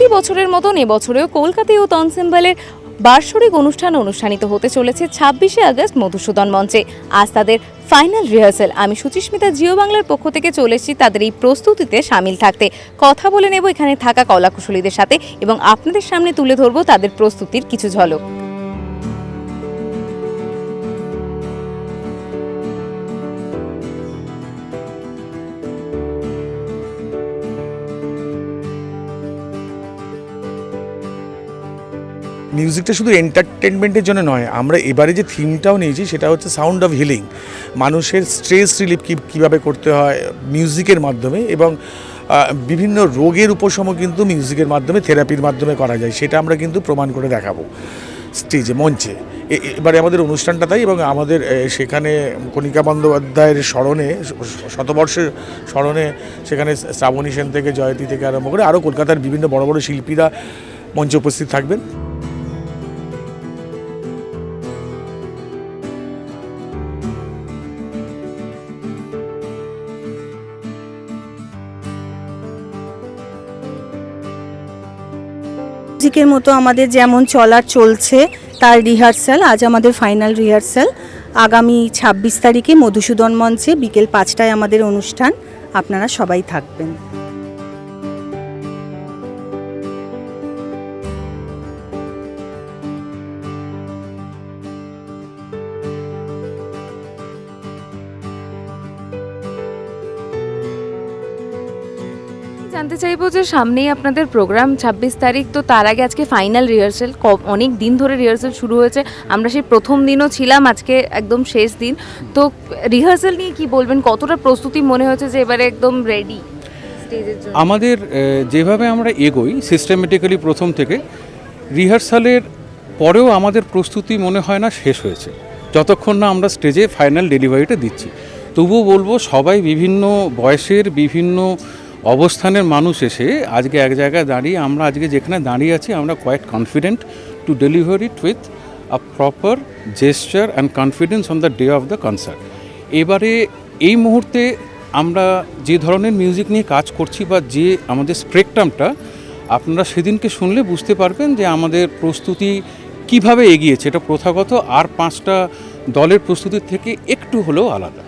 প্রতি বছরের মতন এবছরেও কলকাতা ও তনসেম্বলের বার্ষরিক অনুষ্ঠান অনুষ্ঠানিত হতে চলেছে ছাব্বিশে আগস্ট মধুসূদন মঞ্চে। আজ তাদের ফাইনাল রিহার্সেল। আমি সুচিস্মিতা, জিও বাংলার পক্ষ থেকে চলে এসেছি তাদের এই প্রস্তুতিতে সামিল থাকতে। কথা বলে নেব এখানে থাকা কলাকুশলীদের সাথে এবং আপনাদের সামনে তুলে ধরবো তাদের প্রস্তুতির কিছু ঝলক। মিউজিকটা শুধু এন্টারটেনমেন্টের জন্য নয়, আমরা এবারে যে থিমটাও নিয়েছি সেটা হচ্ছে সাউন্ড অফ হিলিং মানুষের স্ট্রেস রিলিফ কী, কীভাবে করতে হয় মিউজিকের মাধ্যমে এবং বিভিন্ন রোগের উপশম কিন্তু মিউজিকের মাধ্যমে থেরাপির মাধ্যমে করা যায়, সেটা আমরা কিন্তু প্রমাণ করে দেখাবো স্টেজে মঞ্চে। এবারে আমাদের অনুষ্ঠানটা তাই এবং আমাদের সেখানে কণিকা বন্দ্যোপাধ্যায়ের স্মরণে, শতবর্ষের স্মরণে সেখানে শ্রাবণী সেন থেকে, জয়তী থেকে আরম্ভ করে আরও কলকাতার বিভিন্ন বড় বড় শিল্পীরা মঞ্চে উপস্থিত থাকবেন। মিউজিকের মতো আমাদের যেমন চলার চলছে, তার রিহার্সাল আজ আমাদের ফাইনাল রিহার্সাল আগামী ছাব্বিশ তারিখে মধুসূদন মঞ্চে বিকেল পাঁচটায় আমাদের অনুষ্ঠান। আপনারা সবাই থাকবেন। জানতে চাইব যে সামনেই আপনাদের প্রোগ্রাম ছাব্বিশ তারিখ, তো তার আগে আজকে ফাইনাল রিহার্সাল অনেক দিন ধরে রিহার্সেল শুরু হয়েছে। আমরা সেই প্রথম দিনও ছিলাম, আজকে একদম শেষ দিন। তো রিহার্সেল নিয়ে কি বলবেন? কতটা প্রস্তুতি মনে হয়েছে যে এবারে একদম রেডি আমাদের যেভাবে আমরা এগোই সিস্টেমেটিক্যালি প্রথম থেকে রিহার্সালের পরেও আমাদের প্রস্তুতি মনে হয় না শেষ হয়েছে। যতক্ষণ না আমরা স্টেজে ফাইনাল ডেলিভারিটা দিচ্ছি। তবুও বলব সবাই বিভিন্ন বয়সের বিভিন্ন অবস্থানের মানুষ এসে আজকে এক জায়গায় দাঁড়িয়ে, আমরা আজকে যেখানে দাঁড়িয়ে আছি, আমরা quite confident to deliver it with a proper gesture and confidence on the day of the concert এবারে এই মুহূর্তে আমরা যে ধরনের মিউজিক নিয়ে কাজ করছি বা যে আমাদের স্পেকট্রামটা আপনারা সেদিনকে শুনলে বুঝতে পারবেন যে আমাদের প্রস্তুতি কীভাবে এগিয়েছে। এটা প্রথাগত আর পাঁচটা দলের প্রস্তুতির থেকে একটু হলেও আলাদা।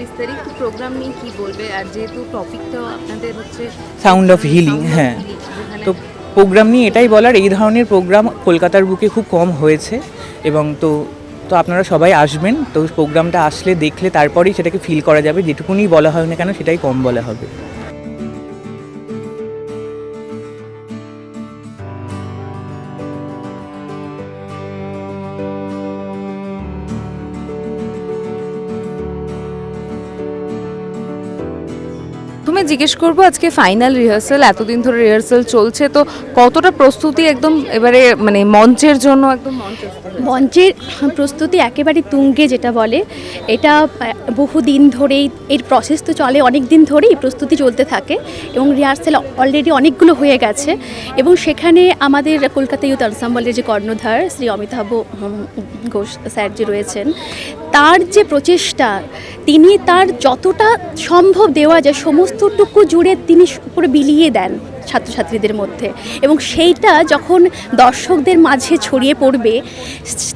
ছাব্বিশ তারিখ তো প্রোগ্রাম নিয়ে কি বলবে? আর যেহেতু টপিকটা আপনাদের হচ্ছে সাউন্ড অফ হিলিং হ্যাঁ। তো প্রোগ্রাম নিয়ে এটাই বলার এই ধরনের প্রোগ্রাম কলকাতার বুকে খুব কম হয়েছে। এবং তো তো আপনারা সবাই আসবেন তো প্রোগ্রামটা আসলে দেখলে তারপরেই সেটাকে ফিল করা যাবে। যেটুকুনি বলা হয় না কেন সেটাই কম বলা হবে। জিজ্ঞেস করব, আজকে ফাইনাল রিহার্সাল এতদিন ধরে রিহার্সাল চলছে, তো কতটা প্রস্তুতি একদম এবারে মানে মঞ্চের জন্য, একদম হয়েছে? মঞ্চের প্রস্তুতি একেবারে তুঙ্গে যেটা বলে এটা আহ, বহুদিন ধরেই এর প্রসেস তো চলে অনেক দিন ধরেই প্রস্তুতি চলতে থাকে এবং রিহার্সেল অলরেডি অনেকগুলো হয়ে গেছে এবং সেখানে আমাদের কলকাতা ইউথ আনসাম্বলের যে কর্ণধার শ্রী অমিতাভ ঘোষ স্যার যে রয়েছেন তার যে প্রচেষ্টা তিনি তার যতটা সম্ভব দেওয়া যায় সমস্তটুকু জুড়ে তিনি পুরো বিলিয়ে দেন। ছাত্রছাত্রীদের মধ্যে। এবং সেইটা যখন দর্শকদের মাঝে ছড়িয়ে পড়বে,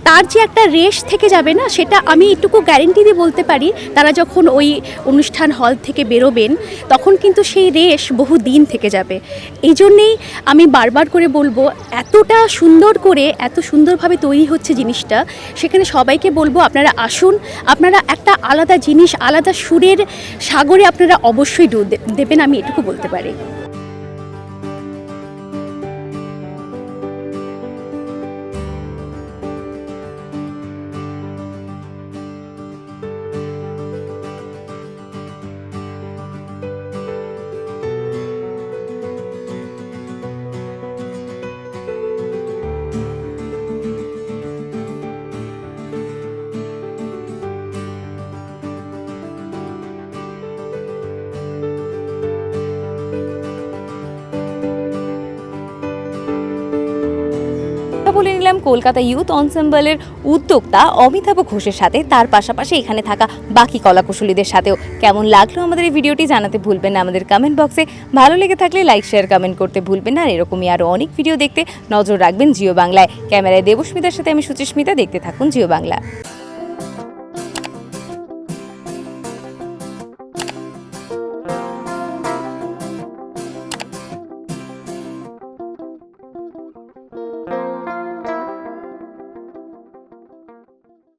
তার যে একটা রেশ থেকে যাবে না, সেটা আমি এটুকু গ্যারেন্টি দিয়ে বলতে পারি, তারা যখন ওই অনুষ্ঠান হল থেকে বেরোবেন, তখন কিন্তু সেই রেশ বহু দিন থেকে যাবে। এই জন্যেই আমি বারবার করে বলব, এতটা সুন্দর করে, এত সুন্দরভাবে তৈরি হচ্ছে জিনিসটা, সেখানে সবাইকে বলব আপনারা আসুন, আপনারা একটা আলাদা জিনিস, আলাদা সুরের সাগরে আপনারা অবশ্যই দেবেন, আমি এটুকু বলতে পারি। ছিলাম কলকাতা ইউথ অনসেম্বলের উদ্যোক্তা অমিতাভ ঘোষের সাথে। তার পাশাপাশি এখানে থাকা বাকি কলাকুশলীদের সাথেও কেমন লাগল আমাদের এই ভিডিওটি জানাতে ভুলবেন না আমাদের কমেন্ট বক্সে ভালো লেগে থাকলে লাইক শেয়ার কমেন্ট করতে ভুলবেন না। আর এরকমই আরও অনেক ভিডিও দেখতে নজর রাখবেন জিও বাংলায়। ক্যামেরায় দেবস্মিতার সাথে আমি সুচিস্মিতা, দেখতে থাকুন জিও বাংলা।